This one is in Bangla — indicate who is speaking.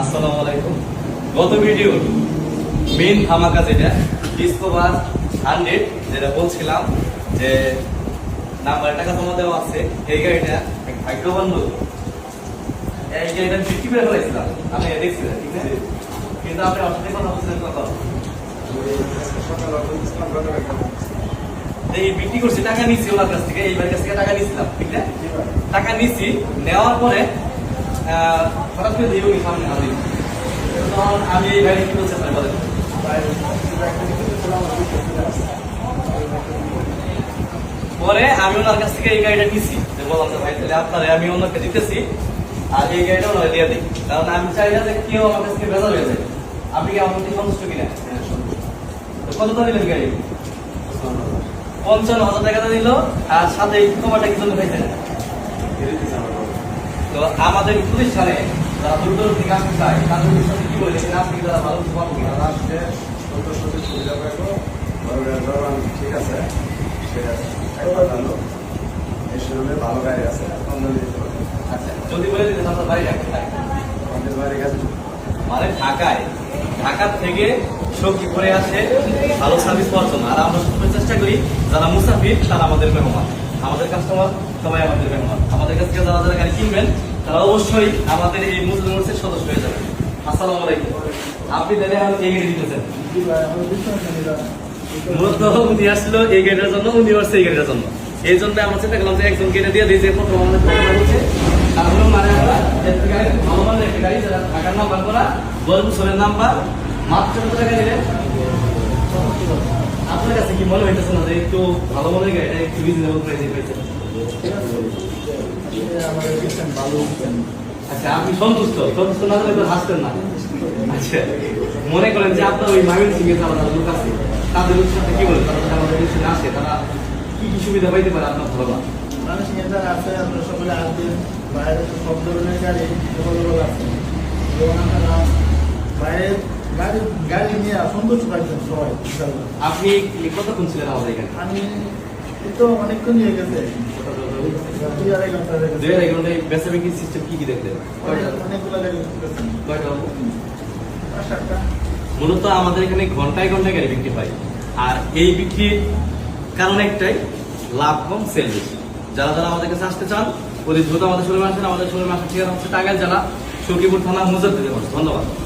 Speaker 1: আসসালামু আলাইকুম। গত ভিডিও মেইন ধামাকা যেটা ডিসকভার হান্ড্রেড যেটা বলছিলাম যে নাম্বার টাকা জমা দেওয়া আছে, এই গাড়িটা ভাগ্যবান এই গাড়িটা বিক্রি করে ফেলাইছিলাম। আমি দেখছিলাম ঠিক আছে? কিন্তু আপনি অসাথে কথা বলছিলেন বিক্রি করছি, টাকা নিছি ওনার কাছ থেকে, এইবার কাছ থেকে টাকা নিছিলাম, ঠিক না টাকা নিছি, নেওয়ার পরে হঠাৎ করে উনি সামনে হাজির তখন আমি এই গাড়ি কি বলছি আপনার বলেন পরে আমি ওনার কাছ থেকে এই গাড়িটা নিছি। বললাম যে ভাই তাহলে আপনারে আমি ওনাকে দিতেছি আর এই গাড়িটা ওনাকে দিয়ে দিই। কারণ আমি চাই না যে কেউ আমার কাছ থেকে বেজাল হয়ে যায়। আপনি কি আমার সন্তুষ্ট কিনা? কত দাম দিলেন গাড়ি? পঞ্চান্ন হাজার টাকা দিল আর সাথে কমাটা কি জন্য খাইছেন তো আমাদের প্রতিষ্ঠানে যারা থেকে আসতে চায় তাদের কি বলে আপনি ভালো কিছু পাবো কিনা
Speaker 2: ঠিক আছে? সে ভালো এই শোরুমে ভালো গাড়ি আছে দিতে পারেন।
Speaker 1: আচ্ছা যদি বলে আপনার বাড়ি রাখতে
Speaker 2: আমাদের বাড়ি কাছে
Speaker 1: মানে ঢাকায়। ঢাকা থেকে সবজি করে আসে ভালো সার্ভিস পাওয়ার জন্য। আর আমরা চেষ্টা করি যারা মুসাফির তারা আমাদের মেহমান। আমাদের কাস্টমার সবাই আমাদের মেহমান আমাদের কাছ থেকে যারা যারা গাড়ি কিনবেন, তারা অবশ্যই আমাদের এই মুসলিম মোটরসের সদস্য হয়ে যাবেন। আসসালামু আলাইকুম। আপনি তাহলে এখন এই গাড়ি দিতেছেন? এই জন্য আসছে এই জন্য। এই জন্য যে একজন কিনে দিয়ে দিই প্রথম আমাদের মানে আমরা একটা গাড়ি ভালো একটা গাড়ি নাম্বার মাত্র আপনার কাছে কি মনে হইতেছে না যে একটু ভালো মানের গাড়িটা একটু রিজনেবল প্রাইসে পেয়েছেন। আচ্ছা আপনি সন্তুষ্ট? সন্তুষ্ট না হলে তো হাসতেন না। আচ্ছা মনে করেন যে আপনার ওই মাইন সিং এর যারা লোক আছে, তাদের সাথে কি বলেন তারা আমাদের দেশে আসে, তারা কি কি সুবিধা পাইতে পারে আপনার ধারণা?
Speaker 3: আছে, আপনারা সকলে বাইরে সব ধরনের গাড়ি আছে। বাইরে গাড়ি গাড়ি নিয়ে সন্তুষ্ট থাকবেন সবাই।
Speaker 1: আপনি কতক্ষণ ছিলেন আমাদের এখানে?
Speaker 3: আমি তো অনেকক্ষণ নিয়ে গেছে। দুই আড়াই ঘণ্টা হয়ে গেছে।
Speaker 1: দুই আড়াই ঘন্টায় বেচা বিক্রি সিস্টেম কি কি দেখলেন?
Speaker 3: অনেকগুলো
Speaker 1: কয়টা? মূলত আমাদের এখানে ঘন্টায় ঘন্টায় গাড়ি বিক্রি হয়। আর এই বিক্রির কারণ একটাই লাভ কম সেল বেশি। যারা যারা আমাদের কাছে আসতে চান অতি দ্রুত আমাদের শোরুমে আসেন। আমাদের শোরুমে আসার ঠিকানা হচ্ছে টাঙ্গাইল জেলা সখীপুর থানা মুজাদ্দিদের ধন্যবাদ।